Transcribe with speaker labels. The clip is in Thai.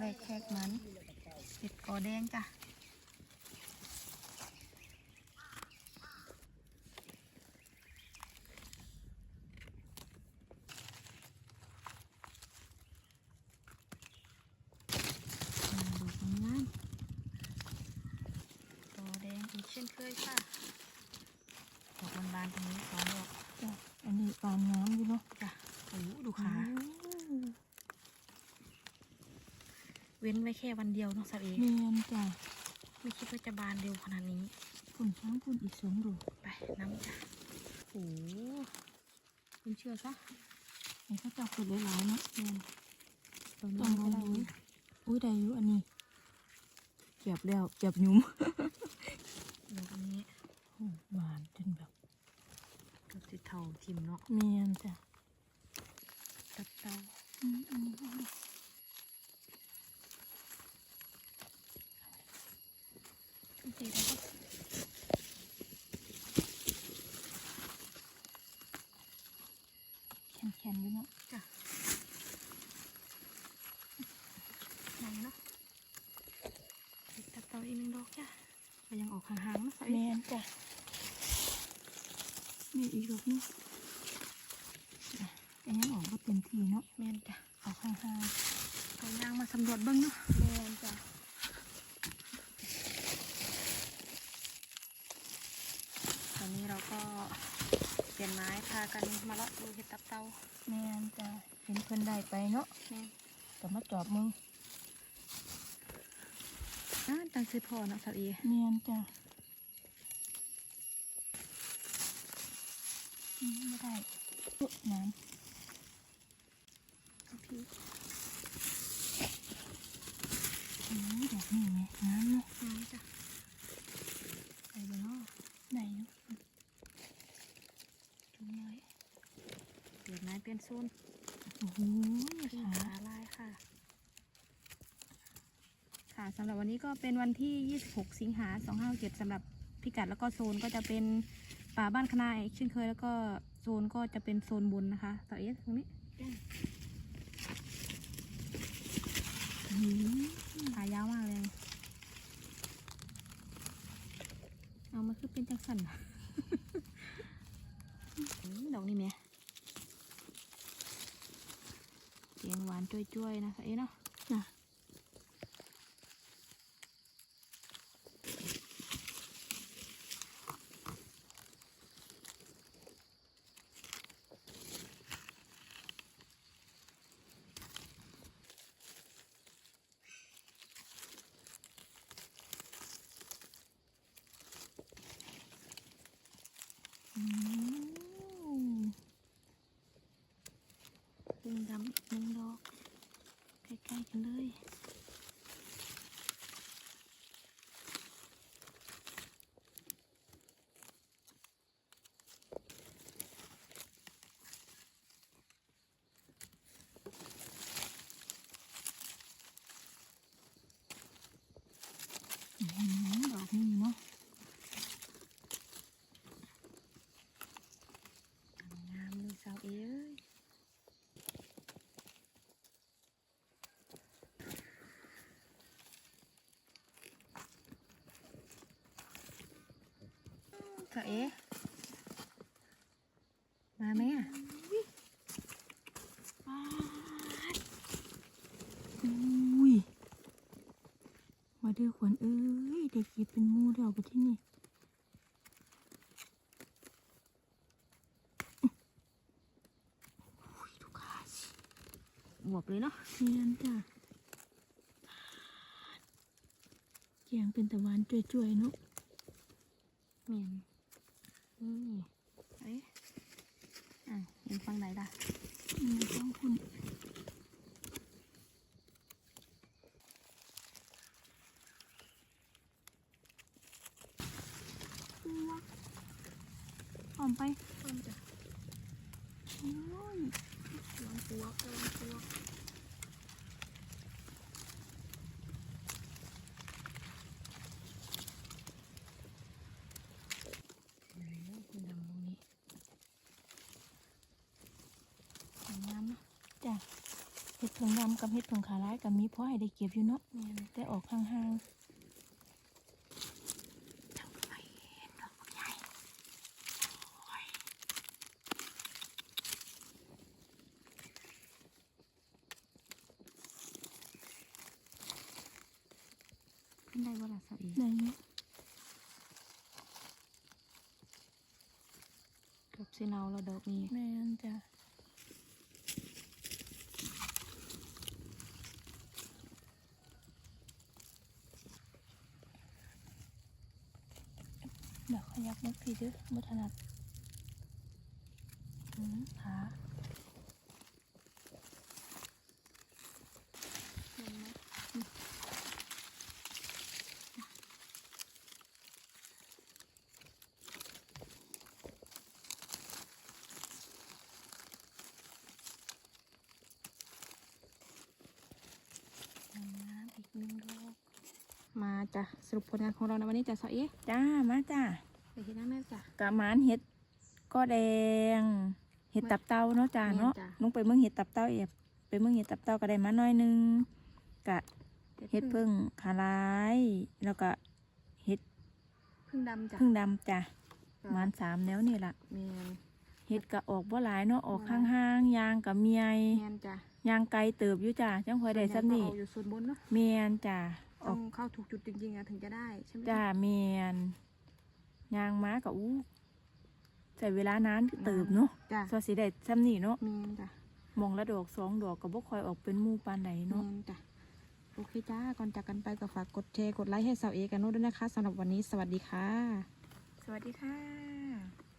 Speaker 1: แรกแขกมันเห็ดกอแดงจ้ะมาดูผลงานกอแดงอีกเช่นเคยค่ะดอกบานๆตรงนี้สองดอก
Speaker 2: จ้ะอันนี้ปานน้ำอยู่เนาะ
Speaker 1: จ้ะโอ้โหดูขา
Speaker 2: อืม
Speaker 1: เว้นไว้แค่วันเดียวเนาะสาวเอ
Speaker 2: เมียนจ้ะ
Speaker 1: ไม่คิดว่าจะบานเร็วขนาดนี้
Speaker 2: ฝุ่นช้างฝุ่นอีกสองดอก
Speaker 1: ไปน้ำจ้ะโอ้โหคุณเชื่อซะ
Speaker 2: เห็นเขาจับฝุ่นหลายๆเนาะ
Speaker 1: แม่นตรง
Speaker 2: ต้
Speaker 1: นี้
Speaker 2: อง
Speaker 1: ก็
Speaker 2: ลอง
Speaker 1: ได้
Speaker 2: ดูอุ้ยได้อยู่อันนี้เก็บแล้วเก็บหยุ้ม
Speaker 1: ดอกนี้
Speaker 2: โอ้หวานจนแบบ
Speaker 1: เกับติดเท่าทิมเนาะ
Speaker 2: เมียนจ้ะ
Speaker 1: ตับเตา
Speaker 2: อืมอันนี้เอาดิ
Speaker 1: ตีแล้วก็
Speaker 2: แข็งๆอยู่เนาะ
Speaker 1: จ้ะไหนเนาะติดตับเตา อีกหนึ่งดอกจ้ะก็ยังออกห่างๆเนาะสาว
Speaker 2: เมี
Speaker 1: เอย
Speaker 2: นจ้ะมีอีกดอกนึงอะอันนี้ออกมาเต็มทีเนาะ
Speaker 1: แม่นจ้ะ
Speaker 2: ออกห่าง
Speaker 1: ก็ย่างมาสำรวจเบิ้งเนาะ
Speaker 2: ๆเมียนจ้ะ
Speaker 1: ตอนนี้เราก็เปลี่ยนไม้พากันมาเลาะดูเห็ดตับเตา
Speaker 2: เมียนจ้ะเห็นเพิ่นได้ไปเนาะ
Speaker 1: แม่น
Speaker 2: ก็มาจอบมึง
Speaker 1: อ่าจังคือพอเนาะสาวเอ
Speaker 2: เมียนจ้ะอืมไม่ได้อุ๊ยน้
Speaker 1: พี่ำ
Speaker 2: อืมดอกนี่ไหมน้ำเนาะ
Speaker 1: น้ำจ้ะไปเลยเนาะ
Speaker 2: ได้อยู่
Speaker 1: จุ่มเลยเปลี่ยนไม้เปลี่ยนโซน
Speaker 2: โอ้โห
Speaker 1: ขึ้น
Speaker 2: ขา
Speaker 1: ขาลายค่ะค่ะ สำหรับวันนี้ก็เป็นวันที่ 26 สิงหา2567สำหรับพิกัดแล้วก็โซนก็จะเป็นป่าบ้านคณาอีกเช่นเคยแล้วก็โซนก็จะเป็นโซนบนนะคะต่อเอสตรงนี้
Speaker 2: อืม
Speaker 1: ขายาวมากเลย เอามาคือเป็นจังสันน่ะอืมดอกนี่แหม่เสียงหวานจ้วยๆนะคะเอ๊ะเนาะ ดึงดำหนึ่งดอกใกล้ๆกันเลย
Speaker 2: อืมดอกนี่เนาะ
Speaker 1: งามเลยสาวเอ้ย สาวเอ๋มาไหมอะ
Speaker 2: ป๊าดอุ้ยมาเด้อขวัญเอ้ยเด็กหยิบเป็นหมูเดียวไปที่นี่อุ้ยดูขาสิ
Speaker 1: บวบเลยเนาะ
Speaker 2: เนียนจ้ะเกียงเป็นตะวันจ่วยๆเนาะ
Speaker 1: เมียน นี่เอ้ยอะเห็นฟังไหนล่ะ
Speaker 2: อืมต้องคุณหอมไป
Speaker 1: ต้นจ้ะ
Speaker 2: โอ้ย
Speaker 1: ลองตัวลองตัว อืมคุณดำตรงนี้ สวยงามเนาะ
Speaker 2: จ้ะเห็ดผงดำกับเห็ดผงขาร้ายกับมีพ่อให้ได้เก็บอยู่เนาะ
Speaker 1: แม่น
Speaker 2: แต่ออกห่างๆจังไปเห็นดอกบักใหญ่โอ้ย
Speaker 1: ขึ้นได้บ่ล่ะสาวเอ
Speaker 2: ได้เนาะ
Speaker 1: เกือบสิเนาแล้วดอกนี้
Speaker 2: แม่นจ้ะ เดี๋ยวขยับมุกพี่เด้อบ่ถนัดอืมขา
Speaker 1: น้ำอีกหนึ่งดอกมา จ้ะสรุปผลงานของเราในวันนี้จ้ะสาวเอ
Speaker 2: จ้ามาจ้า
Speaker 1: ไปที่นั่งแม่จ้ะ
Speaker 2: กะหมานเห็ดก็แดง เห็ดตับเต้าเนาะจ้าเนาะ
Speaker 1: แม่นจ้ะ
Speaker 2: นุ้งไปเมืองเห็ดตับเต้าเอบไปเมืองเห็ดตับเต้าก็ได้มาหน่อยหนึงกะเห็ดพึ่งขาลายแล้วก็เห็ด
Speaker 1: พึ่งดำจ้ะ
Speaker 2: พึ่งดำจ้ะ
Speaker 1: จ้ะ
Speaker 2: หมานสามแนวนี่ล่ะ
Speaker 1: แมน
Speaker 2: เห็ดกะออกบ่หลายเนาะออก
Speaker 1: อื
Speaker 2: ข้ามงๆยางกับเมียย
Speaker 1: แมนจ้ะ
Speaker 2: ยางไกลเติบอยู่จ้าจังค่อยได้ซ้ำนี่
Speaker 1: ส่วใหญ่ก็เอาอยู่ส่วนบนเนาะ
Speaker 2: เมียนจ้าอ
Speaker 1: ต้
Speaker 2: อ
Speaker 1: อกงเข้าถูกจุดจริงๆอะถึงจะได้ใช่ไหม
Speaker 2: จ้าเมียนยางม้ากับอู้ใส่เวลานานเติบเนาะ
Speaker 1: จ้ะ
Speaker 2: สวัสดีได้ซ้ำนี่เนาะ
Speaker 1: แมนจ้ะ
Speaker 2: มองละดอกสองดอกกับบ่คอยออกเป็นหมู่ปานใด
Speaker 1: แม
Speaker 2: เนาะ
Speaker 1: นจ้ะโอเคจ้าก่อนจากกันไปก็ฝากกดแชร์กดไลค์ให้สาวเอกันโน้ตด้วยนะคะสำหรับวันนี้สวัสดีค่ะ
Speaker 2: สวัสดีค่ะ